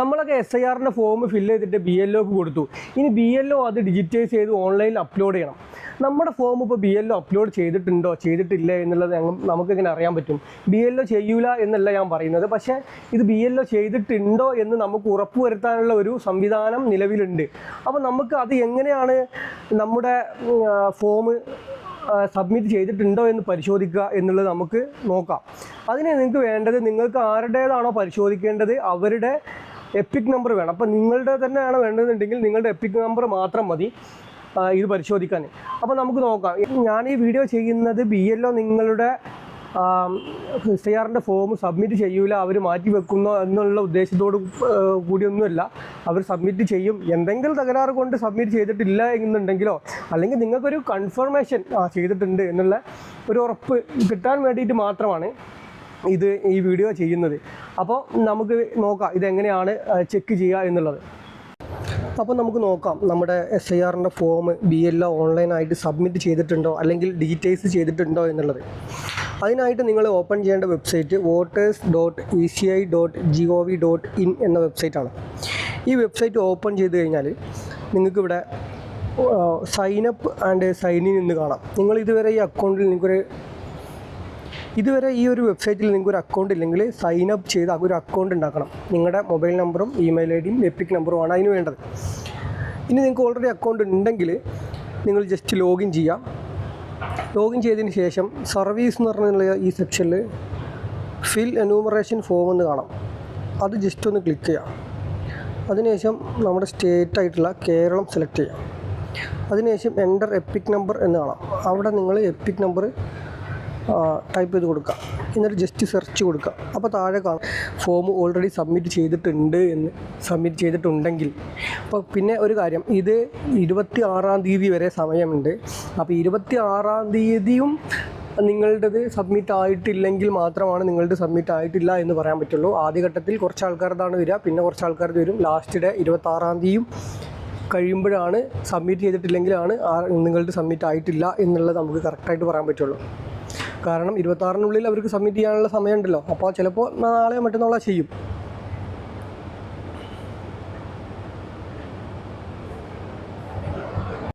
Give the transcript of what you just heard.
നമ്മളൊക്കെ S I ആറിന്റെ form fill ചെയ്തിട്ട് ബി എൽ ഒക്ക് കൊടുത്തു. ഇനി ബി എൽ ഒ അത് ഡിജിറ്റൈസ് ചെയ്ത് ഓൺലൈനിൽ അപ്ലോഡ് ചെയ്യണം. നമ്മുടെ ഫോം ഇപ്പോൾ ബി എൽ ഒ അപ്ലോഡ് ചെയ്തിട്ടുണ്ടോ ചെയ്തിട്ടില്ല എന്നുള്ളത് നമുക്കിങ്ങനെ അറിയാൻ പറ്റും. ബി എൽ ഒ ചെയ്യൂല എന്നല്ല ഞാൻ പറയുന്നത്. പക്ഷേ ഇത് ബി എൽ ഒ ചെയ്തിട്ടുണ്ടോ എന്ന് നമുക്ക് ഉറപ്പുവരുത്താനുള്ള ഒരു സംവിധാനം നിലവിലുണ്ട്. അപ്പോൾ നമുക്ക് അത് എങ്ങനെയാണ് നമ്മുടെ ഫോം സബ്മിറ്റ് ചെയ്തിട്ടുണ്ടോ എന്ന് പരിശോധിക്കുക എന്നുള്ളത് നമുക്ക് നോക്കാം. അതിന് നിങ്ങൾക്ക് വേണ്ടത് നിങ്ങൾക്ക് ആരുടേതാണോ പരിശോധിക്കേണ്ടത് അവരുടെ എപ്പിക് നമ്പർ വേണം. അപ്പോൾ നിങ്ങളുടെ തന്നെയാണ് വേണ്ടതെന്നുണ്ടെങ്കിൽ നിങ്ങളുടെ എപ്പിക് നമ്പർ മാത്രം മതി. ഇത് പരിശോധിക്കാൻ. അപ്പോൾ നമുക്ക് നോക്കാം. ഞാൻ ഈ വീഡിയോ ചെയ്യുന്നത് ബി എൽ നിങ്ങളുടെ എസ് ഐ ആറിന്റെ ഫോം സബ്മിറ്റ് ചെയ്യൂല അവർ മാറ്റി വെക്കുന്നു എന്നുള്ള ഉദ്ദേശത്തോട് കൂടിയൊന്നുമല്ല. അവർ സബ്മിറ്റ് ചെയ്യും. എന്തെങ്കിലും തകരാറ് കൊണ്ട് സബ്മിറ്റ് ചെയ്തിട്ടില്ല എന്നുണ്ടെങ്കിലോ അല്ലെങ്കിൽ നിങ്ങൾക്കൊരു കൺഫർമേഷൻ ആ ചെയ്തിട്ടുണ്ട് എന്നുള്ള ഒരു ഉറപ്പ് കിട്ടാൻ വേണ്ടിയിട്ട് മാത്രമാണ് ഇത് ഈ വീഡിയോ ചെയ്യുന്നത്. അപ്പോൾ നമുക്ക് നോക്കാം ഇതെങ്ങനെയാണ് ചെക്ക് ചെയ്യുക എന്നുള്ളത്. അപ്പോൾ നമുക്ക് നോക്കാം നമ്മുടെ എസ് ഐ ആറിന്റെ ഫോം ബി എൽ ഒ ഓൺലൈനായിട്ട് സബ്മിറ്റ് ചെയ്തിട്ടുണ്ടോ അല്ലെങ്കിൽ ഡീറ്റെയിൽസ് ചെയ്തിട്ടുണ്ടോ എന്നുള്ളത്. അതിനായിട്ട് നിങ്ങൾ ഓപ്പൺ ചെയ്യേണ്ട website voters dot E C I dot G O V dot in എന്ന വെബ്സൈറ്റാണ് ഈ വെബ്സൈറ്റ് ഓപ്പൺ ചെയ്ത് കഴിഞ്ഞാൽ നിങ്ങൾക്കിവിടെ sign up and sign in എന്ന് കാണാം. നിങ്ങൾ ഇതുവരെ ഈ അക്കൗണ്ടിൽ നിങ്ങൾക്കൊരു ഇതുവരെ ഈ ഒരു വെബ്സൈറ്റിൽ നിങ്ങൾക്ക് ഒരു അക്കൗണ്ട് ഇല്ലെങ്കിൽ സൈൻ അപ്പ് ചെയ്ത് ഒരു അക്കൗണ്ട് ഉണ്ടാക്കണം. നിങ്ങളുടെ മൊബൈൽ നമ്പറും ഇമെയിൽ ഐ ഡിയും എപ്പിക് നമ്പറുമാണ് അതിന് വേണ്ടത്. ഇനി നിങ്ങൾക്ക് ഓൾറെഡി അക്കൗണ്ട് ഉണ്ടെങ്കിൽ നിങ്ങൾ ജസ്റ്റ് ലോഗിൻ ചെയ്യാം. ലോഗിൻ ചെയ്തതിന് ശേഷം സർവീസ് എന്ന് പറഞ്ഞുള്ള ഈ സെക്ഷനിൽ ഫിൽ എന്യൂമറേഷൻ ഫോം എന്ന് കാണാം. അത് ജസ്റ്റ് ഒന്ന് ക്ലിക്ക് ചെയ്യാം. അതിനുശേഷം നമ്മുടെ സ്റ്റേറ്റ് ആയിട്ടുള്ള കേരളം സെലക്ട് ചെയ്യാം. അതിനുശേഷം എന്റർ എപ്പിക് നമ്പർ എന്ന് കാണാം. അവിടെ നിങ്ങൾ എപ്പിക് നമ്പർ ടൈപ്പ് ചെയ്ത് കൊടുക്കുക എന്നിട്ട് ജസ്റ്റ് സെർച്ച് കൊടുക്കുക അപ്പോൾ താഴെ കാണാം. ഫോം ഓൾറെഡി സബ്മിറ്റ് ചെയ്തിട്ടുണ്ട് എന്ന് സബ്മിറ്റ് ചെയ്തിട്ടുണ്ടെങ്കിൽ. അപ്പോൾ പിന്നെ ഒരു കാര്യം. ഇത് ഇരുപത്തി ആറാം തീയതി വരെ സമയമുണ്ട്. അപ്പോൾ ഇരുപത്തി ആറാം തീയതിയും നിങ്ങളുടേത് സബ്മിറ്റ് ആയിട്ടില്ലെങ്കിൽ മാത്രമാണ് നിങ്ങളുടെ സബ്മിറ്റ് ആയിട്ടില്ല എന്ന് പറയാൻ പറ്റുള്ളൂ. ആദ്യഘട്ടത്തിൽ കുറച്ച് ആൾക്കാരതാണ് വരിക. പിന്നെ കുറച്ച് ആൾക്കാർ വരും. ലാസ്റ്റ് ഡേ ഇരുപത്തി ആറാം തീയതിയും കഴിയുമ്പോഴാണ് സബ്മിറ്റ് ചെയ്തിട്ടില്ലെങ്കിലാണ് നിങ്ങളുടെ സബ്മിറ്റ് ആയിട്ടില്ല എന്നുള്ളത് നമുക്ക് കറക്റ്റായിട്ട് പറയാൻ പറ്റുള്ളൂ. കാരണം ഇരുപത്താറിനുള്ളിൽ അവർക്ക് സബ്മിറ്റ് ചെയ്യാനുള്ള സമയമുണ്ടല്ലോ. അപ്പോൾ ചിലപ്പോൾ നാളെ മറ്റന്നാളെ ചെയ്യും.